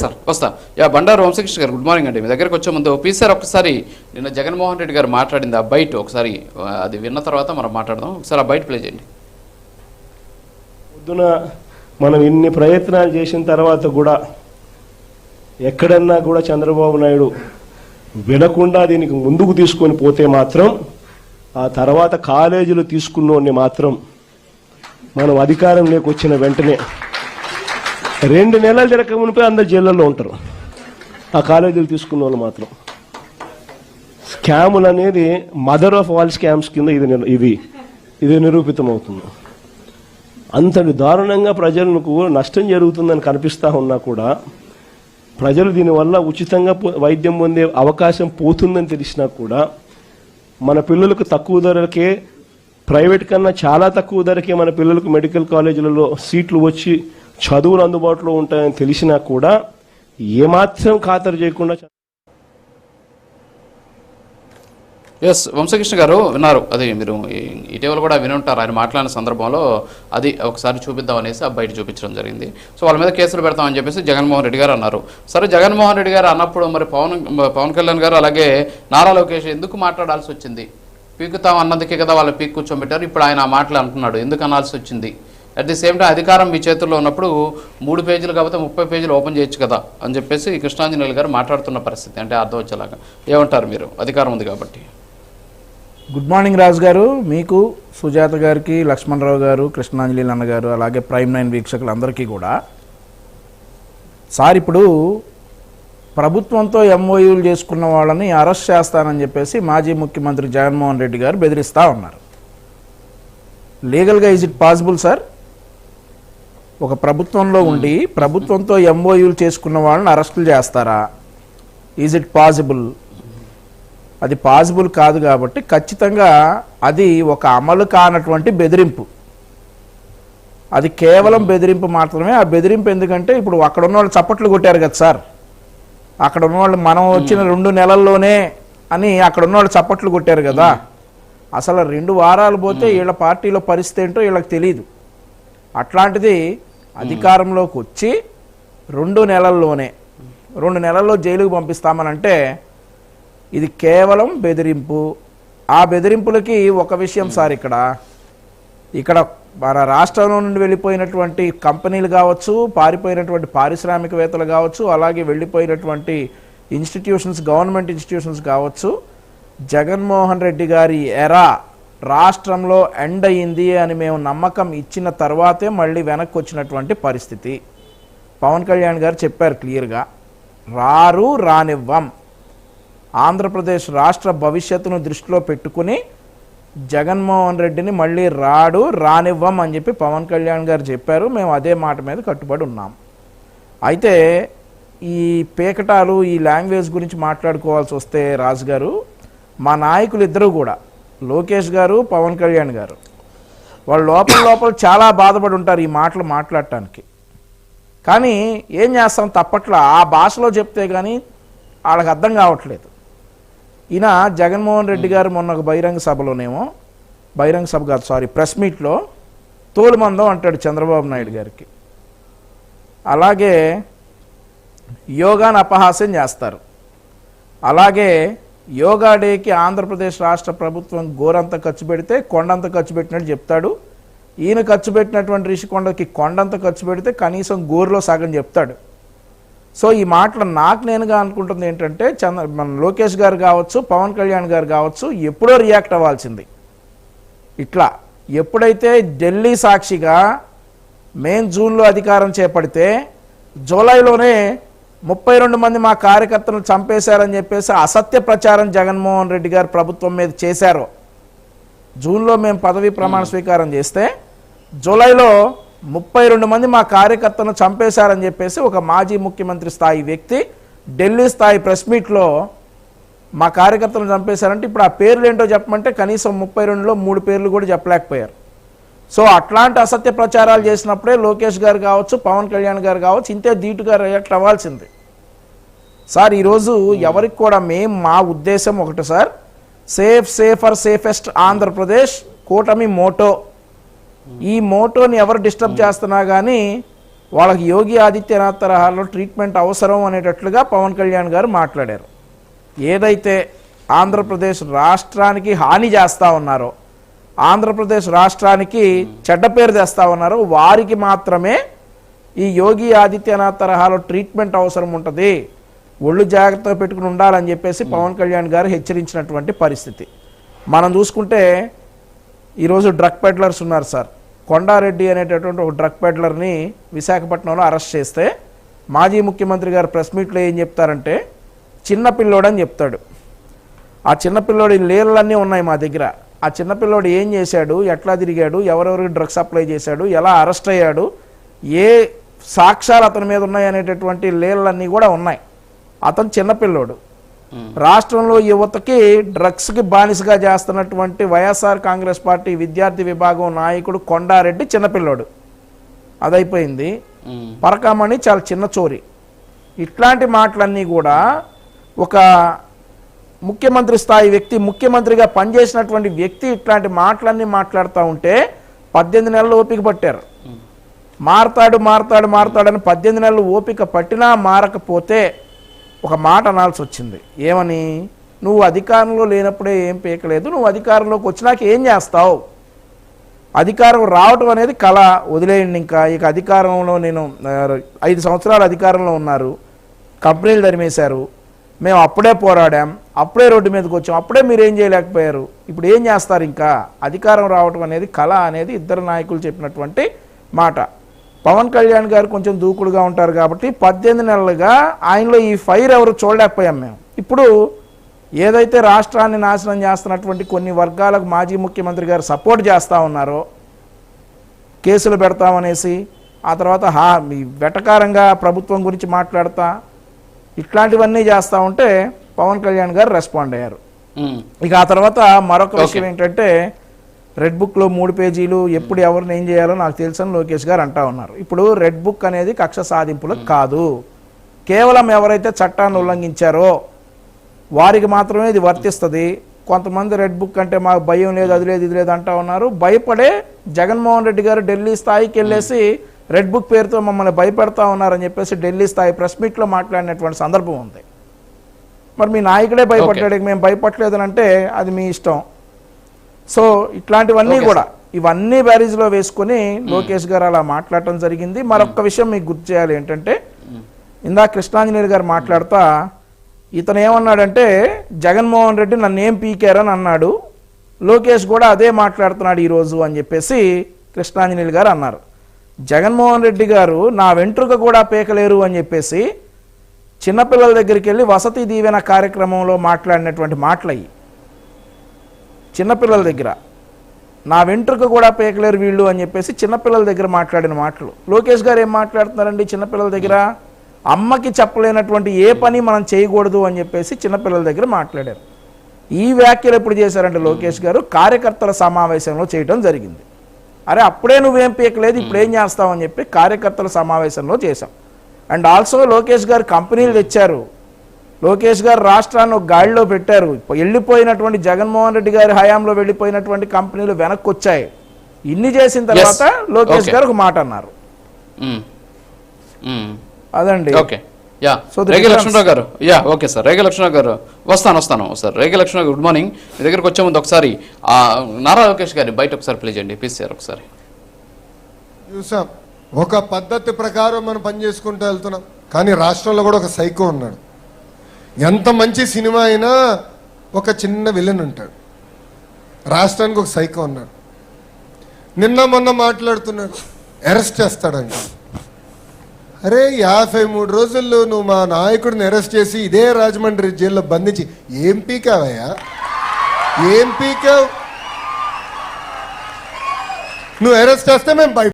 Sir వస్తా. Yeah Bandaru Vamsa Krishna గారు good morning అండి. మీ దగ్గరకు వచ్చే ముందు పీ సార్ ఒకసారి నిన్న జగన్మోహన్ రెడ్డి గారు మాట్లాడింది ఆ బయట ఒకసారి అది విన్న తర్వాత మనం మాట్లాడదాం. ఒకసారి ఆ బయట ప్లే చేయండి. పొద్దున మనం ఇన్ని ప్రయత్నాలు చేసిన తర్వాత కూడా ఎక్కడన్నా కూడా చంద్రబాబు నాయుడు వినకుండా దీనికి ముందుకు తీసుకొని పోతే మాత్రం ఆ తర్వాత కాలేజీలు తీసుకున్నోడిని మాత్రం మనం అధికారంలోకి వచ్చిన వెంటనే రెండు నెలలు తిరగక మునిపే అందరు జైళ్ళల్లో ఉంటారు. ఆ కాలేజీలు తీసుకున్న వాళ్ళు మాత్రం. స్కాములు అనేది మదర్ ఆఫ్ ఆల్ స్కామ్స్ కింద ఇది ఇది ఇది నిరూపితమవుతుంది. అంతటి దారుణంగా ప్రజలకు నష్టం జరుగుతుందని కనిపిస్తూ ఉన్నా కూడా ప్రజలు దీనివల్ల ఉచితంగా వైద్యం పొందే అవకాశం పోతుందని తెలిసినా కూడా మన పిల్లలకు తక్కువ ధరలకే ప్రైవేట్ కన్నా చాలా తక్కువ ధరకే మన పిల్లలకు మెడికల్ కాలేజీలలో సీట్లు వచ్చి చదువులు అందుబాటులో ఉంటాయని తెలిసినా కూడా ఏమాత్రం ఖాతరు చేయకుండా ఎస్ వంశకృష్ణ గారు విన్నారు. అది మీరు ఇటీవల కూడా వినుంటారు ఆయన మాట్లాడిన సందర్భంలో అది ఒకసారి చూపిద్దాం అనేసి ఆ బయట చూపించడం జరిగింది. సో వాళ్ళ మీద కేసులు పెడతామని చెప్పేసి జగన్మోహన్ రెడ్డి గారు అన్నారు. సరే జగన్మోహన్ రెడ్డి గారు అన్నప్పుడు మరి పవన్ పవన్ కళ్యాణ్ గారు అలాగే నారా లోకేష్ ఎందుకు మాట్లాడాల్సి వచ్చింది? పీకుతాం అన్నదికే కదా వాళ్ళు పీక్ కూర్చోబెట్టారు. ఇప్పుడు ఆయన ఆ మాటలు అంటున్నాడు. ఎందుకు అనాల్సి వచ్చింది? అట్ ది సేమ్ టైం అధికారం మీ చేతుల్లో ఉన్నప్పుడు మూడు పేజీలు కాకపోతే ముప్పై పేజీలు ఓపెన్ చేయొచ్చు కదా అని చెప్పేసి కృష్ణాంజనేయులు గారు మాట్లాడుతున్న పరిస్థితి అంటే అర్థం వచ్చేలాగా. ఏమంటారు మీరు? అధికారం ఉంది కాబట్టి. గుడ్ మార్నింగ్ రాజు గారు. మీకు సుజాత గారికి లక్ష్మణరావు గారు కృష్ణాంజలి అన్న గారు అలాగే ప్రైమ్ నైన్ వీక్షకులందరికీ కూడా. సార్ ఇప్పుడు ప్రభుత్వంతో ఎంఓయూలు చేసుకున్న వాళ్ళని అరెస్ట్ చేస్తానని చెప్పేసి మాజీ ముఖ్యమంత్రి జగన్మోహన్ రెడ్డి గారు బెదిరిస్తూ ఉన్నారు. లీగల్గా ఈజ్ ఇట్ పాసిబుల్ సార్ ఒక ప్రభుత్వంలో ఉండి ప్రభుత్వంతో ఎంఓయూలు చేసుకున్న వాళ్ళని అరెస్టులు చేస్తారా? ఈజ్ ఇట్ పాసిబుల్ అది పాసిబుల్ కాదు కాబట్టి ఖచ్చితంగా అది ఒక అమలు కానటువంటి బెదిరింపు. అది కేవలం బెదిరింపు మాత్రమే. ఆ బెదిరింపు ఎందుకంటే ఇప్పుడు అక్కడ ఉన్న వాళ్ళు చప్పట్లు కొట్టారు కదా సార్. అక్కడ ఉన్న వాళ్ళు మనం వచ్చిన రెండు నెలల్లోనే అని అక్కడ ఉన్న వాళ్ళు చప్పట్లు కొట్టారు కదా. అసలు రెండు వారాలు పోతే వీళ్ళ పార్టీలో పరిస్థితి ఏంటో వీళ్ళకి తెలియదు అట్లాంటిది అధికారంలోకి వచ్చి రెండు నెలల్లోనే రెండు నెలల్లో జైలుకు పంపిస్తామనంటే ఇది కేవలం బెదిరింపు. ఆ బెదిరింపులకి ఒక విషయం సార్ ఇక్కడ. ఇక్కడ మన రాష్ట్రంలో నుండి వెళ్ళిపోయినటువంటి కంపెనీలు కావచ్చు పారిపోయినటువంటి పారిశ్రామికవేత్తలు కావచ్చు అలాగే వెళ్ళిపోయినటువంటి ఇన్స్టిట్యూషన్స్ గవర్నమెంట్ ఇన్స్టిట్యూషన్స్ కావచ్చు జగన్మోహన్ రెడ్డి గారి ఎరా రాష్ట్రంలో ఎండ్ అయింది అని మేము నమ్మకం ఇచ్చిన తర్వాతే మళ్ళీ వెనక్కి వచ్చినటువంటి పరిస్థితి. పవన్ కళ్యాణ్ గారు చెప్పారు క్లియర్గా రారు రానివ్వం. ఆంధ్రప్రదేశ్ రాష్ట్ర భవిష్యత్తును దృష్టిలో పెట్టుకుని జగన్మోహన్ రెడ్డిని మళ్ళీ రాడు రానివ్వం అని చెప్పి పవన్ కళ్యాణ్ గారు చెప్పారు. మేము అదే మాట మీద కట్టుబడి ఉన్నాం. అయితే ఈ పేకటాలు ఈ లాంగ్వేజ్ గురించి మాట్లాడుకోవాల్సి వస్తే రాజు గారు మా నాయకులు ఇద్దరు కూడా లోకేష్ గారు పవన్ కళ్యాణ్ గారు. వాళ్ళు లోపల లోపల చాలా బాధపడి ఉంటారు ఈ మాటలు మాట్లాడటానికి. కానీ ఏం చేస్తాం తప్పట్లో? ఆ భాషలో చెప్తే కానీ వాళ్ళకి అర్థం కావట్లేదు. ఈయన జగన్మోహన్ రెడ్డి గారు మొన్న ఒక బహిరంగ సభలోనేమో బహిరంగ సభ కాదు సారీ ప్రెస్ మీట్లో తోలుమందం అంటాడు చంద్రబాబు నాయుడు గారికి. అలాగే యోగాను అపహాస్యం చేస్తారు. అలాగే యోగా డేకి ఆంధ్రప్రదేశ్ రాష్ట్ర ప్రభుత్వం గోరంత ఖర్చు పెడితే కొండంత ఖర్చు పెట్టినట్టు చెప్తాడు. ఈయన ఖర్చు పెట్టినటువంటి రిషికొండకి కొండంత ఖర్చు పెడితే కనీసం గోరులో సగం చెప్తాడు. సో ఈ మాటలు నాకు నేనుగా అనుకుంటుంది ఏంటంటే చంద్ర మన లోకేష్ గారు కావచ్చు పవన్ కళ్యాణ్ గారు కావచ్చు ఎప్పుడో రియాక్ట్ అవ్వాల్సింది. ఇట్లా ఎప్పుడైతే ఢిల్లీ సాక్షిగా మేం జూన్లో అధికారం చేపడితే జూలైలోనే ముప్పై రెండు మంది మా కార్యకర్తలను చంపేశారని చెప్పేసి అసత్య ప్రచారం జగన్మోహన్ రెడ్డి గారు ప్రభుత్వం మీద చేశారు. జూన్లో మేము పదవీ ప్రమాణ స్వీకారం చేస్తే జూలైలో ముప్పై రెండు మంది మా కార్యకర్తను చంపేశారని చెప్పేసి ఒక మాజీ ముఖ్యమంత్రి స్థాయి వ్యక్తి ఢిల్లీ స్థాయి ప్రెస్ మీట్లో మా కార్యకర్తలను చంపేశారంటే ఇప్పుడు ఆ పేర్లు ఏంటో చెప్పమంటే కనీసం ముప్పై రెండులో మూడు పేర్లు కూడా చెప్పలేకపోయారు. సో అట్లాంటి అసత్య ప్రచారాలు చేసినప్పుడే లోకేష్ గారు కావచ్చు పవన్ కళ్యాణ్ గారు కావచ్చు ఇంతే ధీటుగా రియాక్ట్ అవ్వాల్సింది. సార్ ఈరోజు ఎవరికి కూడా మేం మా ఉద్దేశం ఒకటి sir safe safer safest Andhra Pradesh కూటమి మోటో. ఈ మోటోని ఎవరు డిస్టర్బ్ చేస్తున్నా కానీ వాళ్ళకి యోగి ఆదిత్యనాథ్ తరహాలో ట్రీట్మెంట్ అవసరం అనేటట్లుగా పవన్ కళ్యాణ్ గారు మాట్లాడారు. ఏదైతే ఆంధ్రప్రదేశ్ రాష్ట్రానికి హాని చేస్తా ఉన్నారో ఆంధ్రప్రదేశ్ రాష్ట్రానికి చెడ్డ పేరు తెస్తా ఉన్నారో వారికి మాత్రమే ఈ యోగి ఆదిత్యనాథ్ తరహాలో ట్రీట్మెంట్ అవసరం ఉంటుంది. ఒళ్ళు జాగ్రత్తగా పెట్టుకుని ఉండాలని చెప్పేసి పవన్ కళ్యాణ్ గారు హెచ్చరించినటువంటి పరిస్థితి. మనం చూసుకుంటే ఈరోజు డ్రగ్ పెడ్లర్స్ ఉన్నారు సార్. కొండారెడ్డి అనేటటువంటి ఒక డ్రగ్ పెడ్లర్ని విశాఖపట్నంలో అరెస్ట్ చేస్తే మాజీ ముఖ్యమంత్రి గారు ప్రెస్ మీట్లో ఏం చెప్తారంటే చిన్న పిల్లోడని చెప్తాడు. ఆ చిన్నపిల్లోడి లేర్లన్నీ ఉన్నాయి మా దగ్గర. ఆ చిన్నపిల్లోడు ఏం చేశాడు ఎట్లా తిరిగాడు ఎవరెవరికి డ్రగ్స్ సప్లై చేశాడు ఎలా అరెస్ట్ అయ్యాడు ఏ సాక్ష్యాలు అతని మీద ఉన్నాయి అనేటటువంటి లేర్లన్నీ కూడా ఉన్నాయి. అతను చిన్నపిల్లోడు రాష్ట్రంలో యువతకి డ్రగ్స్కి బానిసగా చేస్తున్నటువంటి వైఎస్ఆర్ కాంగ్రెస్ పార్టీ విద్యార్థి విభాగం నాయకుడు కొండారెడ్డి చిన్నపిల్లోడు అదైపోయింది. పరకామణి చాలా చిన్న చోరీ. ఇట్లాంటి మాటలన్నీ కూడా ఒక ముఖ్యమంత్రి స్థాయి వ్యక్తి ముఖ్యమంత్రిగా పనిచేసినటువంటి వ్యక్తి ఇట్లాంటి మాటలన్నీ మాట్లాడుతూ ఉంటే పద్దెనిమిది నెలలు ఓపిక పట్టారు. మారతాడు మారతాడు మారతాడని పద్దెనిమిది నెలలు ఓపిక పట్టినా మారకపోతే ఒక మాట అనాల్సి వచ్చింది. ఏమని? నువ్వు అధికారంలో లేనప్పుడే ఏం పీకలేదు. నువ్వు అధికారంలోకి వచ్చినాక ఏం చేస్తావు? అధికారం రావటం అనేది కళ. వదిలేయండి ఇంకా. ఇక అధికారంలో నేను ఐదు సంవత్సరాలు అధికారంలో ఉన్నారు. కంపెనీలు తరిమేశారు. మేము అప్పుడే పోరాడాం. అప్పుడే రోడ్డు మీదకి వచ్చాం. అప్పుడే మీరు ఏం చేయలేకపోయారు? ఇప్పుడు ఏం చేస్తారు ఇంకా? అధికారం రావటం అనేది కళ అనేది ఇద్దరు నాయకులు చెప్పినటువంటి మాట. పవన్ కళ్యాణ్ గారు కొంచెం దూకుడుగా ఉంటారు కాబట్టి పద్దెనిమిది నెలలుగా ఆయనలో ఈ ఫైర్ ఎవరు చూడలేకపోయాం మేము. ఇప్పుడు ఏదైతే రాష్ట్రాన్ని నాశనం చేస్తున్నటువంటి కొన్ని వర్గాలకు మాజీ ముఖ్యమంత్రి గారు సపోర్ట్ చేస్తూ ఉన్నారో కేసులు పెడతామనేసి ఆ తర్వాత హా ఈ వెటకారంగా ప్రభుత్వం గురించి మాట్లాడతా ఇట్లాంటివన్నీ చేస్తూ ఉంటే పవన్ కళ్యాణ్ గారు రెస్పాండ్ అయ్యారు. ఇక ఆ తర్వాత మరొక. విషయం ఏంటంటే రెడ్ బుక్లో మూడు పేజీలు ఎప్పుడు ఎవరిని ఏం చేయాలో నాకు తెలుసని లోకేష్ గారు అంటా ఉన్నారు. ఇప్పుడు రెడ్ బుక్ అనేది కక్ష సాధింపులకు కాదు. కేవలం ఎవరైతే చట్టాన్ని ఉల్లంఘించారో వారికి మాత్రమే ఇది వర్తిస్తుంది. కొంతమంది రెడ్ బుక్ అంటే మాకు భయం లేదు అది లేదు ఇది లేదు అంటా ఉన్నారు. భయపడే జగన్మోహన్ రెడ్డి గారు ఢిల్లీ స్థాయికి వెళ్ళేసి రెడ్ బుక్ పేరుతో మమ్మల్ని భయపెడతా ఉన్నారని చెప్పేసి ఢిల్లీ స్థాయి ప్రెస్ మీట్లో మాట్లాడినటువంటి సందర్భం ఉంది. మరి మీ నాయకుడే భయపడ్డాడు మేము భయపడలేదని అంటే అది మీ ఇష్టం. సో ఇట్లాంటివన్నీ కూడా ఇవన్నీ బ్యారేజ్లో వేసుకొని లోకేష్ గారు అలా మాట్లాడటం జరిగింది. మరొక విషయం మీకు గుర్తు చేయాలి ఏంటంటే ఇందా కృష్ణాంజనేయులు గారు మాట్లాడుతా ఇతను ఏమన్నాడంటే జగన్మోహన్ రెడ్డి నన్ను ఏం పీకారని అన్నాడు లోకేష్ కూడా అదే మాట్లాడుతున్నాడు ఈరోజు అని చెప్పేసి కృష్ణాంజనేయులు గారు అన్నారు. జగన్మోహన్ రెడ్డి గారు నా వెంట్రుక కూడా పీకలేరు అని చెప్పేసి చిన్నపిల్లల దగ్గరికి వెళ్ళి వసతి దీవెన కార్యక్రమంలో మాట్లాడినటువంటి మాటలయ్యి. చిన్నపిల్లల దగ్గర. నా వెంట్రుక కూడా పేకలేరు వీళ్ళు అని చెప్పేసి చిన్నపిల్లల దగ్గర మాట్లాడిన మాటలు. లోకేష్ గారు ఏం మాట్లాడుతున్నారండి చిన్నపిల్లల దగ్గర? అమ్మకి చెప్పలేనటువంటి ఏ పని మనం చేయకూడదు అని చెప్పేసి చిన్నపిల్లల దగ్గర మాట్లాడారు. ఈ వ్యాఖ్యలు ఎప్పుడు చేశారంటే లోకేష్ గారు? కార్యకర్తల సమావేశంలో చేయడం జరిగింది. అరే అప్పుడే నువ్వేం పీకలేదు ఇప్పుడు ఏం చేస్తావు అని చెప్పి కార్యకర్తల సమావేశంలో చేశాం. అండ్ ఆల్సో లోకేష్ గారు కంపెనీలు తెచ్చారు. లోకేష్ గారు రాష్ట్రాన్ని ఒక గాడిలో పెట్టారు. వెళ్ళిపోయినటువంటి జగన్మోహన్ రెడ్డి గారి హయాంలో వెళ్ళిపోయినటువంటి కంపెనీలు వెనక్కి వచ్చాయి ఇన్ని చేసిన తర్వాత లోకేష్. గారు ఒక మాట అన్నారు. ఉమ్, ఉమ్. అదండి. ఓకే యా రేగే లక్ష్మణరావు గారు. యా ఓకే సార్ రేగే లక్ష్మణరావు గారు. వస్తాను వస్తాను సార్ రేగే లక్ష్మణరావు గుడ్ మార్నింగ్ మీ దగ్గరికి వచ్చే ముందు ఒకసారి ఆ, నారా లోకేష్ గారిని బయట ఒకసారి ప్లే చేయండి. ప్లీజ్ సార్ ఒకసారి. ఒక పద్ధతి ప్రకారం మనం పనిచేసుకుంటూ వెళ్తున్నాం. కానీ రాష్ట్రంలో కూడా ఒక సైకో ఉన్నాడు. ఎంత మంచి సినిమా అయినా ఒక చిన్న విలన్ ఉంటాడు. రాష్ట్రానికి ఒక సైకో ఉన్నాడు. నిన్న మొన్న మాట్లాడుతున్నాడు. అరెస్ట్ చేస్తాడంట. అరే యాభై మూడు రోజుల్లో నువ్వు మా నాయకుడిని అరెస్ట్ చేసి ఇదే రాజమండ్రి జైల్లో బంధించి ఏం పీకావయ్యా? ఏం పీకావు? నువ్వు అరెస్ట్ చేస్తే మేము బయట